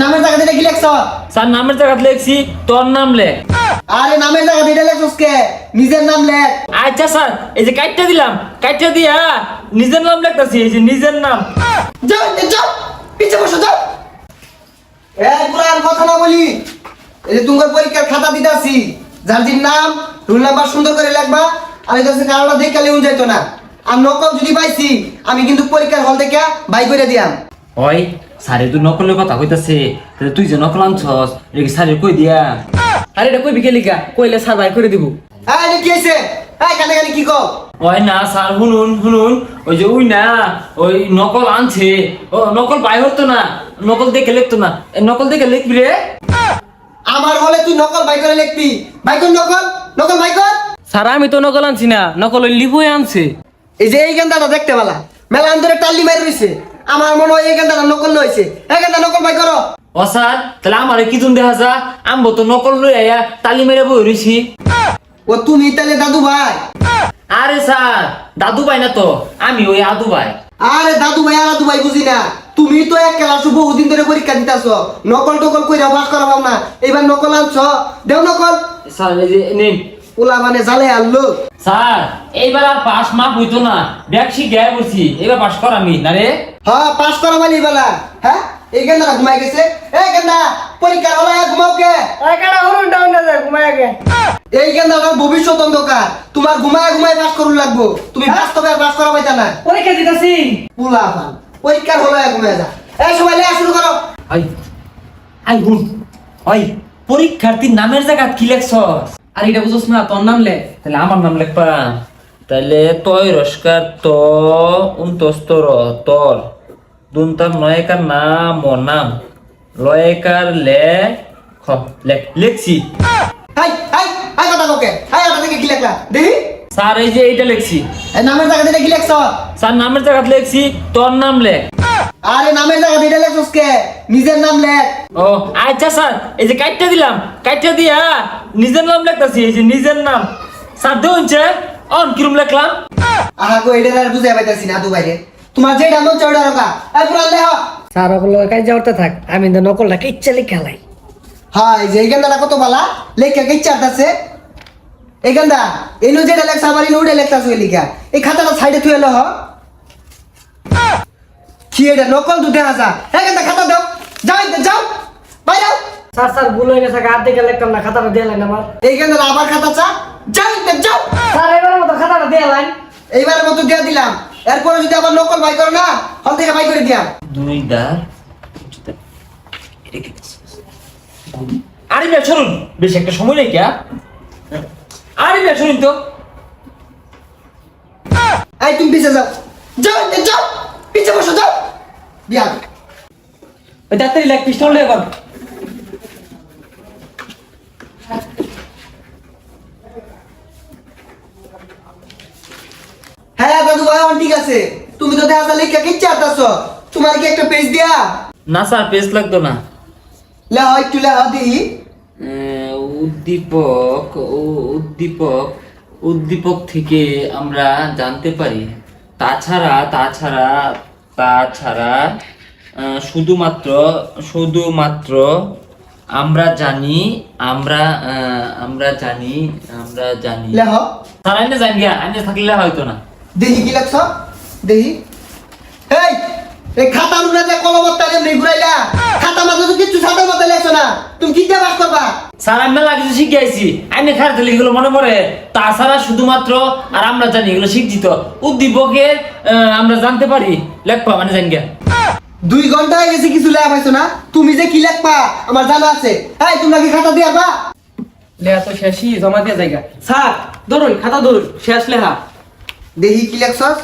নামের জায়গাতে এটা কি লেখছ? স্যার নামের জায়গা লিখছি তোর নাম লেখ। আরে নামের জায়গাতে এটা লেখছস কে? নিজের নাম লেখ। আচ্ছা স্যার এই যে দিলাম দিয়া নিজের নাম লেখতাছি এই যে নিজের নাম। যাও এ যাও পিছে বসো যাও। এই পুরান কথা না বলি। এই যে তোমার পরীক্ষার খাতা দিতাছি যার যার নাম রোল নাম্বার সুন্দর করে লিখবা এই কাছে কারোটা দেখে লেউন যাইতো না। আর নকল যদি পাইছি আমি কিন্তু পরীক্ষার হল থেকে বাই করে দিয়াম। ওই স্যারে তুই নকলের কথা কইতাছে। তাহলে তুই যে নকল আনছস এটা কি কই দিয়া? আরে এটা কই বিকেলি গা কইলে স্যার বাই করে দিব। এই এটা কি হয়েছে এই কানে কানে কি কও? ওই না স্যার শুনুন শুনুন। ওই যে ওই না ওই নকল আনছে। ও নকল বাই হতো না। নকল দেখে লিখতো না। এ নকল দেখে লিখবি রে। আমার হলে তুই নকল বাই করে লিখবি। বাই কর নকল। নকল বাই কর। স্যার আমি তো নকল আনছি না। নকল ওই লিবুই আনছে। এই যে এই গেন্দাটা দেখতে পেলা। মেলা অন্তরে টাল্লি মারি রইছে আমার মনে হয় এই গেন্দাটা নকল হয়েছে এই গেন্দা নকল ভাই করো। ও স্যার তাহলে আমার কি তুমি দেখা যা? আমবো তো নকল লই আয়া তালি মেরে বই রইছি। ও তুমি তাহলে দাদু ভাই? আরে স্যার দাদু ভাই না তো আমি ওই আদু ভাই। আরে দাদু ভাই আর দাদু ভাই বুঝি না। তুমি তো এক ক্লাস বহুদিন ধরে পরীক্ষা দিতেছ। নকল টকল কইরা পাস করাবাম না। এবার নকল আনছ। দেও নকল। স্যার এই যে নিন। পোলা মানে জালে আনলো। স্যার এইবার আর পাস মাপ হইতো না। ব্যাগ শিখে বলছি এবার পাস কর আমি না রে? হ্যাঁ পাস করা মানে বেলা। হ্যাঁ এই গেন্দাটা ঘুমাই গেছে? এই গেন্দা পরীক্ষার হলে ঘুমাও কে? এই গেন্দাটার ভবিষ্যৎ অন্ধকার। তোমার ঘুমায় ঘুমায় পাস করুন লাগবো। তুমি বাস্তবে আর পাস করা পাইতা না। পরীক্ষা দিতাছি। পোলা পান পরীক্ষার হলে ঘুমায় যা। এই সবাই লেয়া শুরু করো। আই আই হুন। ওই পরীক্ষার্থীর নামের জায়গা কি লেখছস? আর এটা বুঝছ না তোর নাম লে তাহলে আমার নাম লেখবা। তাহলে তয় রস্কার ত উন্তস্তর তর দুন্তার নয়কার নাম ও নাম। লয়কার লে খ লেখছি। হাই হাই হাই কথা কোকে হাই ওটা কি লেখলা? দেখি স্যার এই যে এইটা লেখছি। নামের জায়গাতে কি লেখছ? স্যার নামের জায়গা লেখছি তোর নাম লেখ আরে নামের জায়গাতে এটা লেখছস কে? নিজের নাম লেখ ও আচ্ছা স্যার এই যে কাইটটা দিলাম। কাইটটা দিয়া নিজের নাম লেখতাছি এই যে নিজের নাম। স্যার দেউনছে অন কিরম লেখলাম? আহা গো এটা আর বুঝাই পাইতাছি না দুবাইরে। তোমার যেটা মন চড়া রকা এই পুরান লেহ। স্যার ওগুলো কাজ যাওয়াতে থাক। আমি তো নকলটা ইচ্ছা লিখে হালাই হাই যে এই কত বালা? লেখা কে চারতাছে এই গান্দা এনো যেটা লেখছ আবার ইনো উড়ে লেখতাছ ওই লিখা। এই খাতাটা সাইডে থুয়ে লহ। কি এটা নকল দুধে আসা এই গান্দা খাতা দাও। যাও যাও। বাইরে। স্যার স্যার ভুল হয়ে গেছে হাত দেখে লিখতাম না খাতাটা দিয়ে লাইন আমার এই গান্দাটা আবার খাতা চা। যাও এতে, যাও। স্যার এবার মতো খাতাটা দিয়ে লাইন এইবারের মতো দিয়ে দিলাম। এরপরে যদি আবার নকল বাই করো না হল থেকে বাই করে দিয়াম দুই দা আরে বে শুনুন বেশ একটা সময় নেই কিয়া আরে বে শুনুন তো। এই তুমি পিছে যাও। যাও এতে, যাও। পিছে বসো যাও। বিয়া ওই ডাক্তারি লাগ পিস্টল এবার হ্যাঁ দাদু ভাই অন ঠিক আছে। তুমি তো দেখা লেখা কি চারতাছ তোমার কি একটা পেজ দিয়া? না স্যার পেস লাগতো না। লেহ একটু লেহ দিই আহ, উদ্দীপক উ- উদ্দীপক উদ্দীপক থেকে আমরা জানতে পারি। তাছাড়া তাছাড়া তাছাড়া শুধুমাত্র শুধুমাত্র আমরা জানি আমরা আমরা জানি আমরা জানি। লেহ। স্যার আইনে জানি আইনে থাকলে হয়তো না। দেখি কি লাগছ দেখি এই এই খাতা রুনা যে কলমত্তা যে খাতা মাঝে তো কিচ্ছু সাথে মতো লেখছ না তুমি কি দিয়ে বাস করবা? স্যার আমি মেলা কিছু শিখে আইছি আইনে খারাপ দিলে এগুলো মনে পড়ে। তাছাড়া শুধুমাত্র আর আমরা জানি এগুলো শিক্ষিত। উদ্দীপকের আহ, আমরা জানতে পারি। লেখপা মানে জানি দুই ঘণ্টা হয়ে গেছে কিছু লেখা পাইছো না? তুমি যে কি লেখবা? আমার জানা আছে। এই তোমরা কি খাতা দিয়ে বা লেহা তো শেষই জমা দিয়ে জায়গা। স্যার ধরুন খাতা ধরুন শেষ লেহা দেখি কি লেখছস?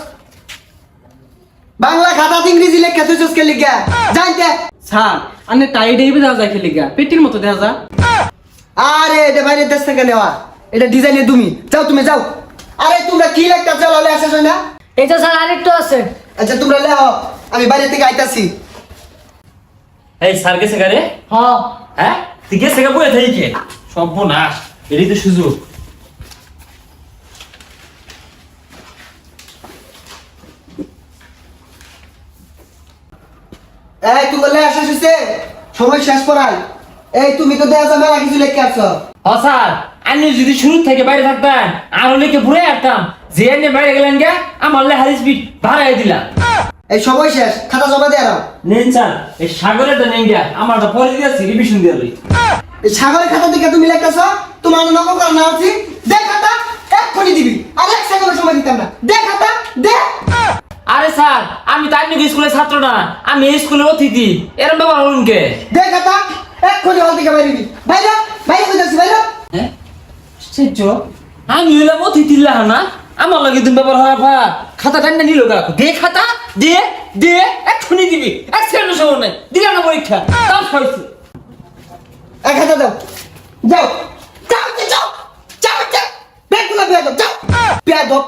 বাংলা খাতা ইংরেজি লেখা তুই কে লিখা। জানতে স্যার আনে টাইড এইবে দেওয়া যায় খেলিগা পেটির মতো দেওয়া যা। আরে এটা বাইরের দেশ থেকে নেওয়া। এটা ডিজাইনের তুমি। যাও তুমি যাও। আরে তোমরা কি লেখটা চলো লে আসেছ না? এটা স্যার আরেকটু আছে। আচ্ছা তোমরা লেহ আমি বাইরে থেকে আইতাছি। এই স্যার গেছে গারে হ্যাঁ হ্যাঁ? তুই গেছে গা বয়ে থাকি? কে সর্বনাশ। এটাই তো সুযোগ এই তোমরা লে আসা শুছে সময় শেষ করাই এই তুমি তো দেখা যাবে মেলা কিছু লেখকে আসছো হ স্যার আপনি যদি শুরু থেকে বাইরে থাকতেন আরও লিখে ঘুরে আসতাম? যে এনে বাইরে গেলেন গে আমার লেহার স্পিড বাড়াই দিলাম। এই সময় শেষ। খাতা জমা দিয়ে দাও। নেন স্যার এই নেন পরে দিয়েছি রিভিশন দিয়ে এই সাগরের খাতা দিকে তুমি লেখতেছ তোমার নকল করা না উচিত দে খাতা এক্ষুনি দিবি আর এক সেকেন্ড সময় দিতাম না দে খাতা দে আরে স্যার আমি তো আপনি স্কুলের ছাত্র না আমি এই স্কুলের অতিথি। এরম ব্যাপার হলুন কে? দে খাতা এক্ষুনি হল থেকে বাইরে বাইরে বাইরে বাইরে। হ্যাঁ? আমি হইলাম অতিথি লাহ না আমার লাগে তুমি ব্যাপার হয় ভা খাতা নিল গা। দে খাতা দে দে এক্ষুনি দিবি। এক সেকেন্ড সময় নাই। দিলাম না পরীক্ষা। তাও খাইছি এক খাতা দাও। যাও। যাও যাও যাও যাও যাও।